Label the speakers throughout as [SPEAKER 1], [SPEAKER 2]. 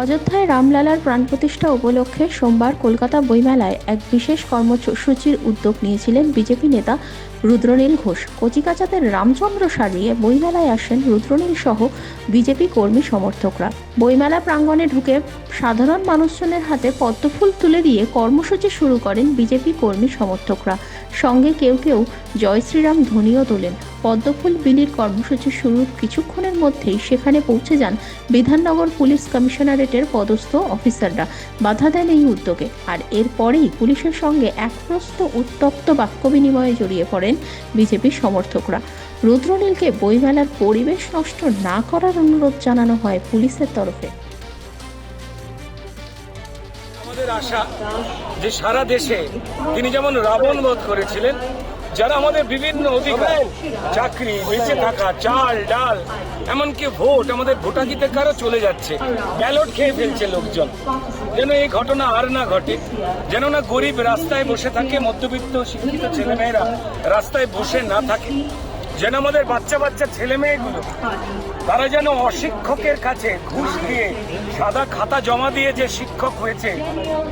[SPEAKER 1] অযোধ্যায় রামলালার প্রাণ প্রতিষ্ঠা উপলক্ষে সোমবার কলকাতা বইমেলায় এক বিশেষ কর্মসূচির উদ্যোগ নিয়েছিলেন বিজেপি নেতা রুদ্রনীল ঘোষ। কচিকাচাদের রামচন্দ্র সাজিয়ে বইমেলায় আসেন রুদ্রনীল সহ বিজেপি কর্মী সমর্থকরা। বইমেলা প্রাঙ্গণে ঢুকে সাধারণ মানুষজনের হাতে পদ্মফুল তুলে দিয়ে কর্মসূচি শুরু করেন বিজেপি কর্মী সমর্থকরা। সঙ্গে কেউ কেউ জয় শ্রীরাম ধ্বনিও তোলেন। পদ্মফুল বিলির কর্মসূচি শুরুর কিছুক্ষণের মধ্যেই সেখানে পৌঁছে যান বিধাননগর পুলিশ কমিশনারেটের পদস্থ অফিসাররা। বাধা দেন এই উদ্যোগে। আর এরপরেই পুলিশের সঙ্গে একপ্রস্ত উত্তপ্ত বাক্য বিনিময়ে জড়িয়ে পড়েন বিজেপির সমর্থকরা। রুদ্রনীলকে বইমেলার পরিবেশ নষ্ট না করার অনুরোধ জানানো হয় পুলিশের তরফে।
[SPEAKER 2] আমাদের আশা যে সারা দেশে তিনি যেমন রাবণ বধ করেছিলেন যারা আমাদের বিভিন্ন অধিকার, চাকরি, বেঁচে থাকা, চাল, ডাল, এমনকি ভোট, আমাদের ভোটাধিকারও চলে যাচ্ছে। ব্যালট খেয়ে ফেলছে লোকজন। যেন এই ঘটনা আর না ঘটে। যেন না গরিব রাস্তায় বসে থাকে মধ্যবিত্ত, শিক্ষিত ছেলেমেয়েরা রাস্তায় বসে না থাকে। যেন আমাদের বাচ্চা বাচ্চা ছেলে মেয়েগুলো তারা যেন অশিক্ষকের কাছে ঘুষ দিয়ে, সাদা খাতা জমা দিয়ে যে শিক্ষক হয়েছে,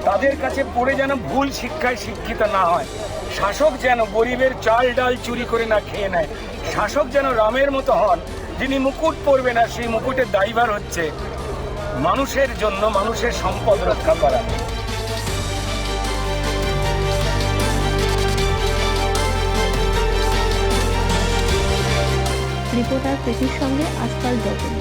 [SPEAKER 2] তাদের কাছে পড়ে যেন ভুল শিক্ষায় শিক্ষিত না হয়। শাসক যেন গরিবের চাল ডাল চুরি করে না খেয়ে নেয়। শাসক যেন রামের মতো হন, যিনি মুকুট পরবে না, সেই মুকুটের দায়ভার হচ্ছে মানুষের জন্য মানুষের সম্পদ রক্ষা করা।
[SPEAKER 1] রিপোর্টার প্রীতির সঙ্গে আজকাল যতন।